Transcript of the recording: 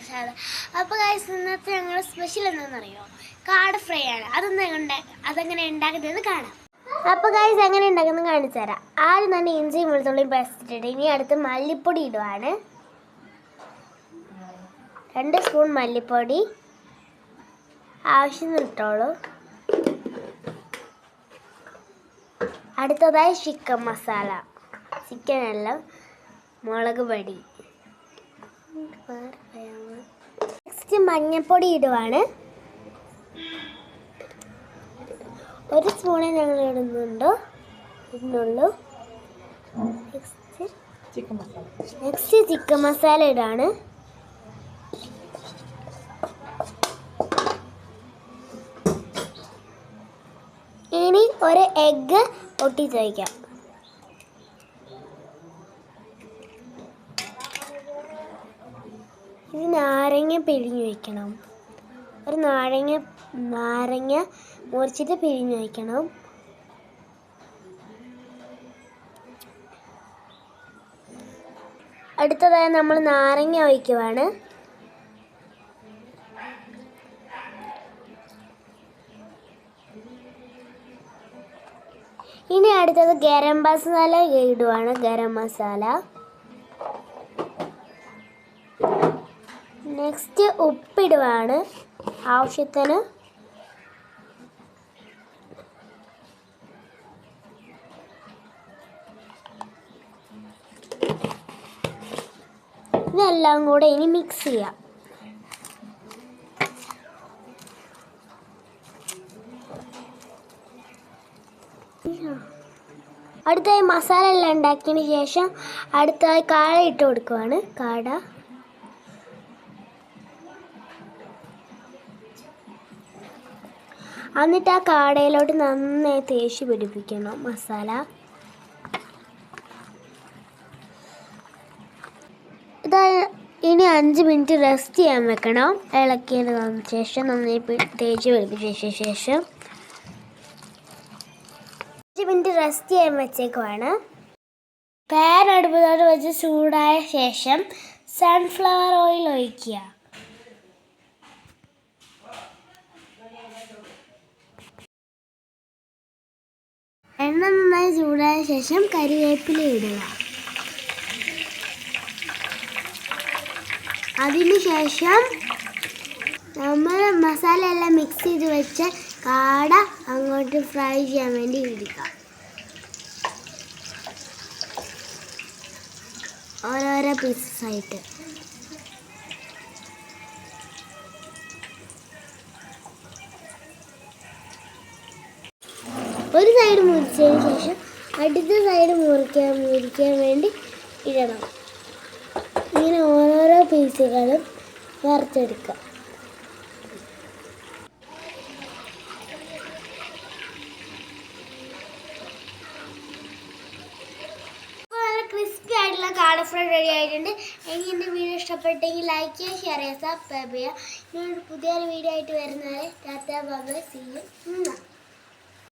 പ്രസാദ് അപ്പോൾ ഗൈസ് ഇന്നത്തെ ഞങ്ങളുടെ സ്പെഷ്യൽ എന്താണെന്നറിയോ? കാട് ഫ്രൈ ആണ്. അതൊന്ന് അതെങ്ങനെ ഉണ്ടാക്കുന്നതെന്ന് കാണാം. അപ്പോൾ ഗൈസ് എങ്ങനെ ഉണ്ടാക്കുന്നത് കാണിച്ചു തരാം. ആദ്യം തന്നെ ഇഞ്ചിയും വെളുത്തുള്ളിയും പേസ്റ്റിട്ടിട്ട് ഇനി അടുത്ത് മല്ലിപ്പൊടി ഇടുവാണ്. രണ്ട് സ്പൂൺ മല്ലിപ്പൊടി. ആവശ്യം ഇട്ടോളൂ. അടുത്തതായി ചിക്കൻ മസാല ചിക്കൻ എല്ലാം മുളക് പൊടി. നെക്സ്റ്റ് മഞ്ഞപ്പൊടി ഇടുവാണ്. ഒരു സ്പൂണേ ഞങ്ങൾ ഇടുന്നുണ്ട്. ഇടുന്നുള്ളൂ. Next chicken masala. Next chicken masala ഇടാണ്. ഇനി ഒരു എഗ്ഗ് ഒട്ടിച്ച് വയ്ക്കാം ഇത് നാരങ്ങ പിഴിഞ്ഞു വയ്ക്കണം ഒരു നാരങ്ങ നാരങ്ങ മുറിച്ചിട്ട് പിഴിഞ്ഞു വയ്ക്കണം അടുത്തതായി നമ്മൾ നാരങ്ങ ഒഴിക്കുവാണ്. ഇനി അടുത്തത് ഗരം മസാല ഇടുവാണ്. ഗരം മസാല. നെക്സ്റ്റ് ഉപ്പിടുവാണ്. ആവശ്യത്തിന് ഇതെല്ലാം കൂടെ ഇനി മിക്സ് ചെയ്യാം. അടുത്തായി മസാല എല്ലാം ഉണ്ടാക്കിയതിന് ശേഷം അടുത്തായി കാട ഇട്ട് കൊടുക്കുവാണ്. കാട. എന്നിട്ട് ആ കാടയിലോട്ട് നന്നായി തേച്ച് പിടിപ്പിക്കണം. മസാല. ഇതാ ഇനി അഞ്ച് മിനിറ്റ് റെസ്റ്റ് ചെയ്യാൻ വെക്കണം. ഇളക്കിയതിന് ശേഷം നന്നായി തേച്ച് പിടിപ്പിച്ച ശേഷം. അഞ്ച് മിനിറ്റ് റെസ്റ്റ് ചെയ്യാൻ വെച്ചേക്കുവാണ്. പാൻ അടുപ്പിലോട്ട് വെച്ച് ചൂടായ ശേഷം സൺഫ്ലവർ ഓയിൽ ഒഴിക്കുക. എണ്ണ നന്നായി ചൂടായ ശേഷം കറിവേപ്പില ഇടുക. അതിന് ശേഷം നമ്മൾ മസാല എല്ലാം മിക്സ് ചെയ്ത് വെച്ച കാട അങ്ങോട്ട് ഫ്രൈ ചെയ്യാൻ വേണ്ടി ഇടുക. ഓരോരോ പീസസ് ആയിട്ട്. ഒരു സൈഡ് മുറിച്ചതിന് ശേഷം അടുത്ത സൈഡ് മുറിക്കാൻ മുറിക്കാൻ വേണ്ടി ഇടണം. ഇങ്ങനെ ഓരോരോ പീസുകളും വറുത്തെടുക്കുക ക്രിസ്പി ആയിട്ടുള്ള ഫ്രൈ റെഡി ആയിട്ടുണ്ട്. എനിക്ക് എന്റെ വീഡിയോ ഇഷ്ടപ്പെട്ടെങ്കിൽ ലൈക്ക് ചെയ്യുക ഷെയർ ചെയ്യുക സബ്സ്ക്രൈബ് ചെയ്യുക. ഇനി പുതിയൊരു വീഡിയോ ആയിട്ട് വരുന്നവരെ ടാറ്റ ബാബ സീ യു